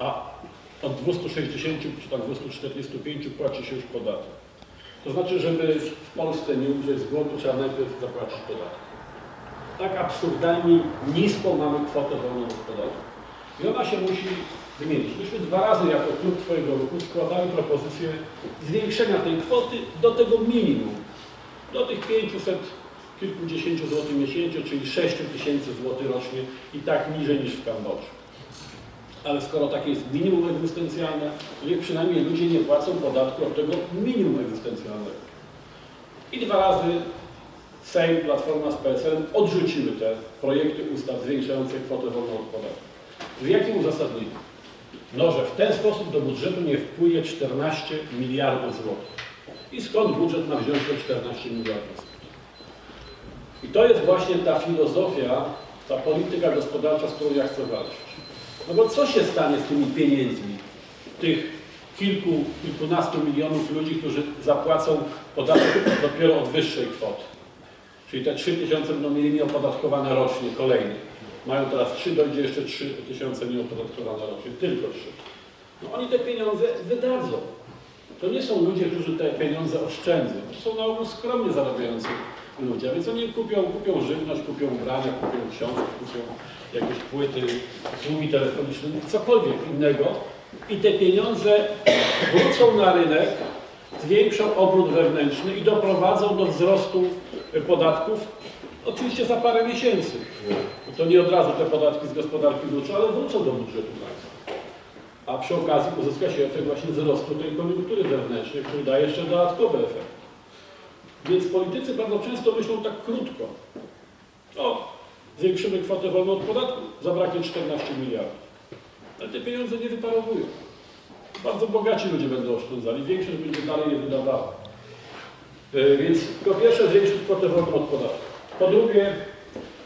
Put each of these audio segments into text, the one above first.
a od 260 czy tam 245 płaci się już podatek. To znaczy, żeby w Polsce nie umrzeć z głodu, trzeba najpierw zapłacić podatek. Tak absurdalnie niską mamy kwotę wolną od podatku. I ona się musi zmienić. Myśmy dwa razy jako klub Twojego ruchu składali propozycję zwiększenia tej kwoty do tego minimum. Do tych 500 kilkudziesięciu złotych miesięcznie, czyli 6 tysięcy złotych rocznie i tak niżej niż w Kambodży. Ale skoro takie jest minimum egzystencjalne, to niech przynajmniej ludzie nie płacą podatku od tego minimum egzystencjalnego. I dwa razy Sejm, Platforma z PSL odrzuciły te projekty ustaw zwiększające kwotę wolną od podatku. W jakim uzasadnieniu? No, że w ten sposób do budżetu nie wpłynie 14 miliardów złotych. I skąd budżet ma wziąć te 14 miliardów złotych? I to jest właśnie ta filozofia, ta polityka gospodarcza, z którą ja chcę walczyć. No bo co się stanie z tymi pieniędzmi tych kilku, kilkunastu milionów ludzi, którzy zapłacą podatek dopiero od wyższej kwoty? Czyli te 3 tysiące będą mieli nieopodatkowane rocznie, kolejne. Mają teraz 3, dojdzie jeszcze 3 tysiące nieopodatkowane rocznie, tylko 3. No oni te pieniądze wydadzą. To nie są ludzie, którzy te pieniądze oszczędzą. To są na ogół skromnie zarabiający ludzie. A więc oni kupią, kupią żywność, kupią ubrania, kupią książki, kupią jakieś płyty, usługi telefoniczne, cokolwiek innego. I te pieniądze wrócą na rynek, zwiększą obrót wewnętrzny i doprowadzą do wzrostu podatków, oczywiście za parę miesięcy. To nie od razu te podatki z gospodarki wrócą, ale wrócą do budżetu państwa. A przy okazji uzyska się efekt właśnie wzrostu tej koniunktury wewnętrznej, który daje jeszcze dodatkowy efekt. Więc politycy bardzo często myślą tak krótko. O, zwiększymy kwotę wolną od podatku, zabraknie 14 miliardów. Ale te pieniądze nie wyparowują. Bardzo bogaci ludzie będą oszczędzali, większość będzie dalej je wydawała. E, Więc po pierwsze zwiększyć kwotę wolną od podatku. Po drugie,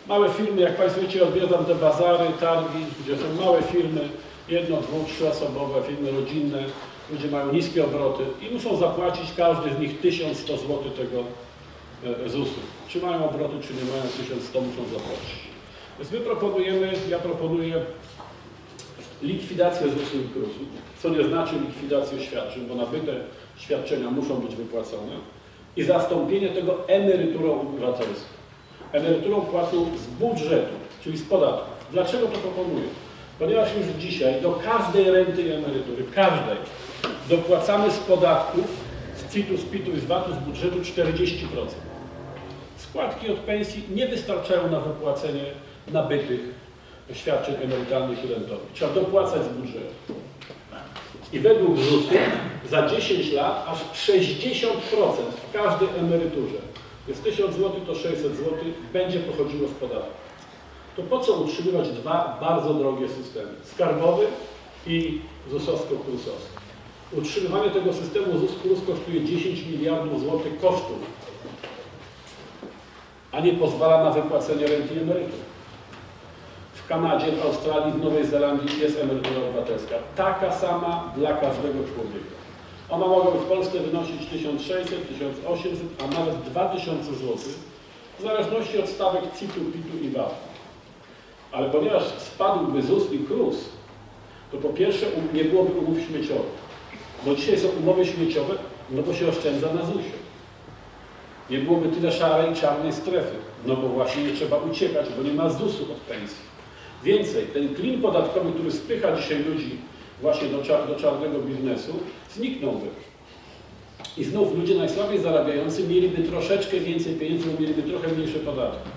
małe firmy, jak Państwo wiecie, odwiedzam te bazary, targi, gdzie są małe firmy, jedno, dwu, trzyosobowe, firmy rodzinne, ludzie mają niskie obroty i muszą zapłacić każdy z nich 1100 zł tego e, ZUS-u. Czy mają obroty, czy nie mają 1100, muszą zapłacić. Więc my proponujemy, ja proponuję likwidację ZUS-u i KRUS-u, co nie znaczy likwidację świadczeń, bo nabyte świadczenia muszą być wypłacone i zastąpienie tego emeryturą obywatelską. Emeryturą płatną z budżetu, czyli z podatków. Dlaczego to proponuję? Ponieważ już dzisiaj do każdej renty i emerytury, każdej, dopłacamy z podatków, z CIT-u, z PIT-u i z VAT-u, z budżetu 40%. Składki od pensji nie wystarczają na wypłacenie nabytych świadczeń emerytalnych i rentowych. Trzeba dopłacać z budżetu. I według ZUS-u za 10 lat aż 60% w każdej emeryturze, jest 1000 zł, to 600 zł, będzie pochodziło z podatku. To po co utrzymywać dwa bardzo drogie systemy? Skarbowy i ZUS-owsko-KRUS-owski. Utrzymywanie tego systemu ZUS-KRUS kosztuje 10 miliardów złotych kosztów, a nie pozwala na wypłacenie renty i emerytur. W Kanadzie, w Australii, w Nowej Zelandii jest emerytura obywatelska. Taka sama dla każdego człowieka. Ona mogłaby w Polsce wynosić 1600, 1800, a nawet 2000 zł, w zależności od stawek CIT-u, PIT-u i VAT. Ale ponieważ spadłby ZUS i KRUS, to po pierwsze um- nie byłoby umów śmieciowych. Bo dzisiaj są umowy śmieciowe, no bo się oszczędza na ZUS-ie. Nie byłoby tyle szarej, czarnej strefy, no bo właśnie nie trzeba uciekać, bo nie ma ZUS-u od pensji. Więcej, ten klin podatkowy, który spycha dzisiaj ludzi właśnie do, do czarnego biznesu, zniknąłby. I znów ludzie najsłabiej zarabiający mieliby troszeczkę więcej pieniędzy, bo mieliby trochę mniejsze podatki.